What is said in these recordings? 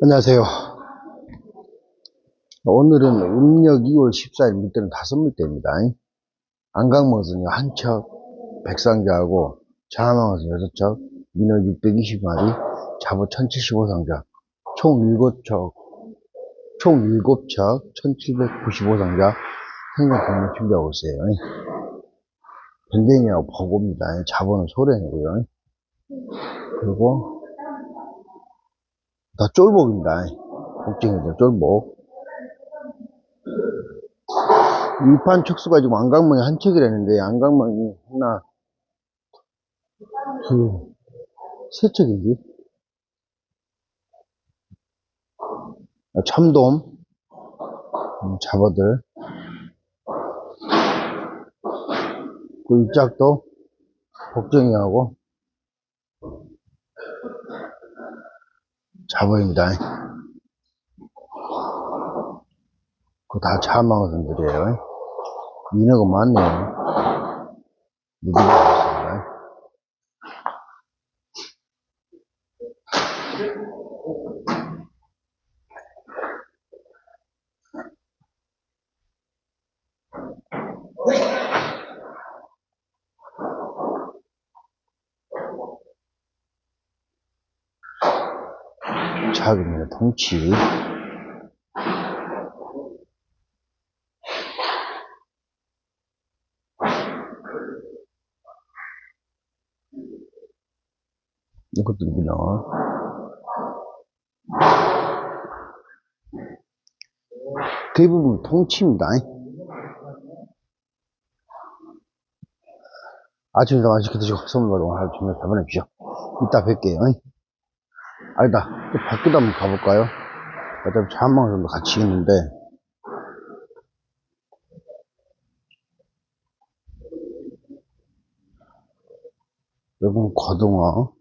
안녕하세요. 오늘은 음력 2월 14일 물때는 다섯 물때입니다. 안강모선이 한 척, 백상자하고 자하망어선 여섯 척, 민어 620마리, 잡어 1075상자, 총 7척, 총 7척, 1795상자 생산 공략 준비하고 있어요. 변댕이하고 버고입니다. 잡어는 소래이고요. 그리고 다 쫄복입니다. 복쟁이죠, 쫄복. 위판 척수가 지금 안강망이 한 척이라는데, 안강망이 하나, 둘, 세 척이지? 아, 참돔, 음, 잡어들. 그 입작도 복쟁이하고 잡어입니다. 그거 다 차마어선들이에요. 민어가 많네요. 무지개 작은 통치. 이것도 민어. 대부분 통치입니다. 아침에도 맛있게 드시고 선물 받으면 하루 종일 잘 보내주십시오. 이따 뵐게요. 아니다. 또 밖에도 한번 가볼까요? 어차피 차 한 방 정도 같이 있는데. 여기는 고등어.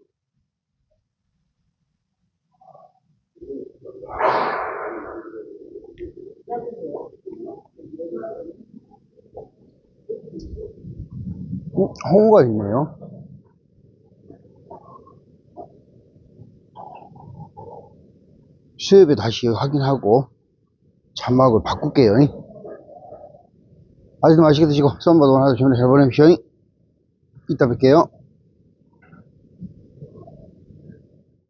어, 홍어가 있네요. 수협에 다시 확인하고 잔막을 바꿀게요. 아직도 드시고 썸바도 하나 주문해 잘 보내십시오. 이따 뵐게요.